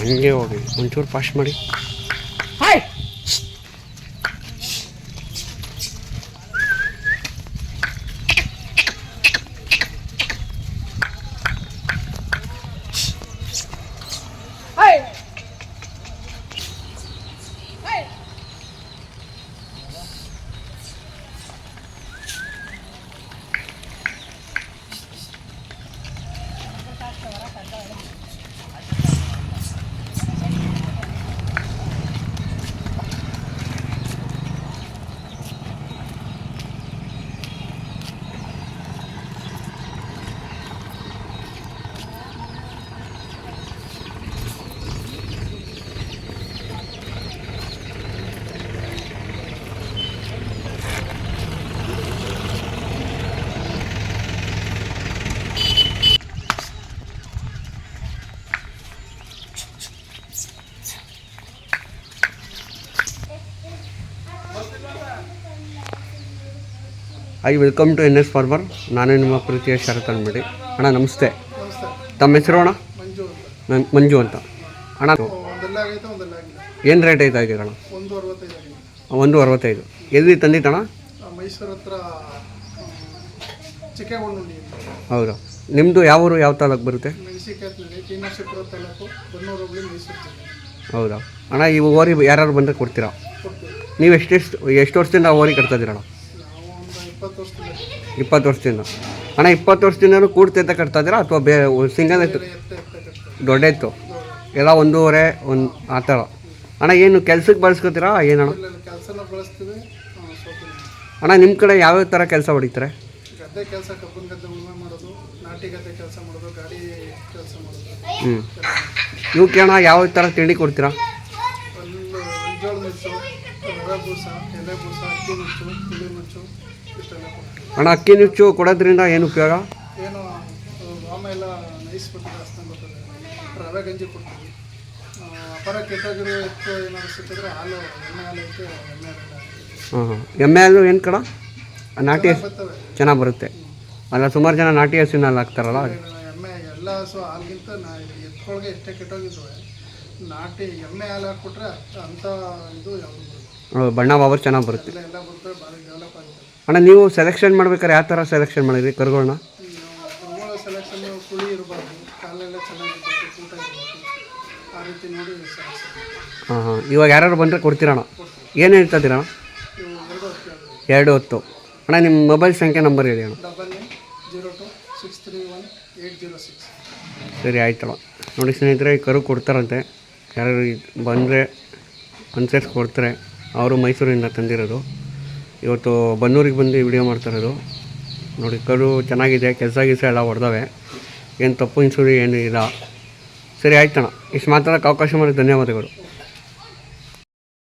ಹಂಗೆ ಹೋಗಿ. ಒಂಚೂರು ಫಾಸ್ಟ್ ಮಾಡಿ. I welcome to N S farmer ನಾನೇ ನಿಮ್ಮ ಪ್ರೀತಿಯ ಶರತ್ ಅಂದ್ಬಿಡಿ ಅಣ್ಣ ನಮಸ್ತೆ. ತಮ್ಮ ಹೆಸರು ಅಣ್ಣ? ಮಂಜು ಅಂತ. ನನ್ ಮಂಜು ಅಂತ. ಅಣ್ಣ ಏನು ರೇಟ್ ಐತೆ ಇದೆ ಅಣ್ಣ? ಒಂದು ಅರವತ್ತೈದು ಆಗಿದೆ ಎಲ್ಲಿ ತಂದಿತ್ತಣ ಹೌದು? ನಿಮ್ಮದು ಯಾವ ಊರು ಯಾವ ತಾಲೂಕು ಬರುತ್ತೆ? ಹೌದಾ? ಅಣ್ಣ ಈ ಓರಿ ಯಾರು ಬಂದರೆ ಕೊಡ್ತೀರಾ? ನೀವು ಎಷ್ಟೆಷ್ಟು ಎಷ್ಟು ವರ್ಷದಿಂದ ಆ ಓರಿ ಕಟ್ತಾ ಇದ್ದೀರಣ್ಣ ಇಪ್ಪತ್ತು ವರ್ಷದಿಂದ. ಅಣ್ಣ ಇಪ್ಪತ್ತು ವರ್ಷದಿಂದ ಕೂಡ್ತಿ ಅಂತ ಕಟ್ತಾ ಇದ್ದೀರಾ? ಅಥವಾ ಬೇ ಸಿಂಗಲ್ ಇತ್ತು ದೊಡ್ಡ ಇತ್ತು ಎಲ್ಲ ಒಂದೂವರೆ ಒಂದು ಆ ಥರ. ಅಣ್ಣ ಏನು ಕೆಲ್ಸಕ್ಕೆ ಬಳಸ್ಕೊತೀರಾ? ಏನಣ್ಣ? ಅಣ್ಣ ನಿಮ್ಮ ಕಡೆ ಯಾವ್ಯಾವ ಥರ ಕೆಲಸ ಹೊಡಿತಾರೆ? ಗದ್ದೆ ಕೆಲಸ ಕಬ್ಬನ ಗದ್ದೆ ಉಳುಮೆ ಮಾಡೋದು ನಾಟಿ ಗದ್ದೆ ಕೆಲಸ ಮಾಡೋದು ಗಾಡಿ ಕೆಲಸ ಮಾಡೋದು. ಹ್ಞೂ ಇವಕ್ಕೆ ಅಣ್ಣ ಯಾವ ಥರ ತಿಂಡಿ ಕೊಡ್ತೀರಾ? ನುಚ್ಚು ರವೆ ಬೂಸ ಎಲೆ ಬೂಸ ಅಕ್ಕಿ ನುಚ್ಚು ತಿಳಿ ನುಚ್ಚು ಇಷ್ಟೆಲ್ಲ ಕೊಡ್ತೀವಿ ಅಣ್ಣ ಅಕ್ಕಿ ನುಚ್ಚು ಕೊಡೋದ್ರಿಂದ ಏನು ಉಪಯೋಗ? ಏನು ವಾಮ ಎಲ್ಲ ಬರ್ತದೆ. ರವೆ ಗಂಜಿ ಕೊಡ್ತೀವಿ. ಆ, ಅಪರ ಕೆಟ್ಟೋಗಿರೋ ಎತ್ತು ಏನಾದ್ರು ಸಿಕ್ಕಿದ್ರೆ ಹಾಲು ಎಣ್ಣೆ ಹಾಲು ಹಾಂ ಹಾಂ ಎಮ್ಮೆ ಹಾಲು ಏನು ಕಡ? ನಾಟಿ ಹಸು ಬರ್ತವೆ. ಚೆನ್ನಾಗಿ ಬರುತ್ತೆ. ಅಲ್ಲ ಸುಮಾರು ಜನ ನಾಟಿ ಹಸುವಿನ ಹಾಲು ಹಾಕ್ತಾರಲ್ಲ ಎಮ್ಮೆ ಎಲ್ಲ ಹಸು ಹಾಲ್ಗಿಂತ ನಾ ಎತ್ಕೊಳಗೆ ಎಷ್ಟೇ ಕೆಟ್ಟೋಗಿದ್ದಾವೆ ನಾಟಿ ಎಮ್ಮೆ ಹಾಲು ಹಾಕ್ಬಿಟ್ರೆ ಅಂಥ ಇದು ಯಾವುದು ಬರುತ್ತೆ. ಬಣ್ಣ ಬಾಬರ್ ಚೆನ್ನಾಗಿ ಬರುತ್ತೆ. ಅಣ್ಣ, ನೀವು ಸೆಲೆಕ್ಷನ್ ಮಾಡ್ಬೇಕಾದ್ರೆ ಯಾವ ಥರ ಸೆಲೆಕ್ಷನ್ ಮಾಡಿದ್ರಿ ಕರುಗಳನ್ನ? ಹಾಂ ಹಾಂ. ಇವಾಗ ಯಾರು ಬಂದರೆ ಕೊಡ್ತೀರಣ್ಣ ಏನು ಹೇಳ್ತಿದ್ದೀರಾ ಇವು ಎರಡು ಹೊತ್ತು. ಅಣ್ಣ, ನಿಮ್ಮ ಮೊಬೈಲ್ ಸಂಖ್ಯೆ ನಂಬರ್ ಹೇಳಿ ಅಣ್ಣ. ಸರಿ ಆಯ್ತಣ್ಣ ನೋಡಿ ಸ್ನೇಹಿತರೆ, ಈ ಕರು ಕೊಡ್ತಾರಂತೆ. ಯಾರು ಬಂದರೆ ಅನ್ಸರ್ಸ್ ಕೊಡ್ತಾರೆ. ಅವರು ಮೈಸೂರಿಂದ ತಂದಿರೋದು. ಇವತ್ತು ಬನ್ನೂರಿಗೆ ಬಂದು ವಿಡಿಯೋ ಮಾಡ್ತಿರೋದು ನೋಡಿ, ಕರು ಚೆನ್ನಾಗಿದೆ, ಕೆಲಸ ಗಿಸ ಎಲ್ಲ ಹೊಡೆದವೆ. ಏನು ತಪ್ಪು ಇನ್ಸೂರಿ ಏನು ಇಲ್ಲ. ಸರಿ, ಆಯ್ತಣ್ಣ. ಇಷ್ಟು ಮಾತಾಡೋಕ್ಕೆ ಅವಕಾಶ ಮಾಡಿ ಧನ್ಯವಾದಗಳು.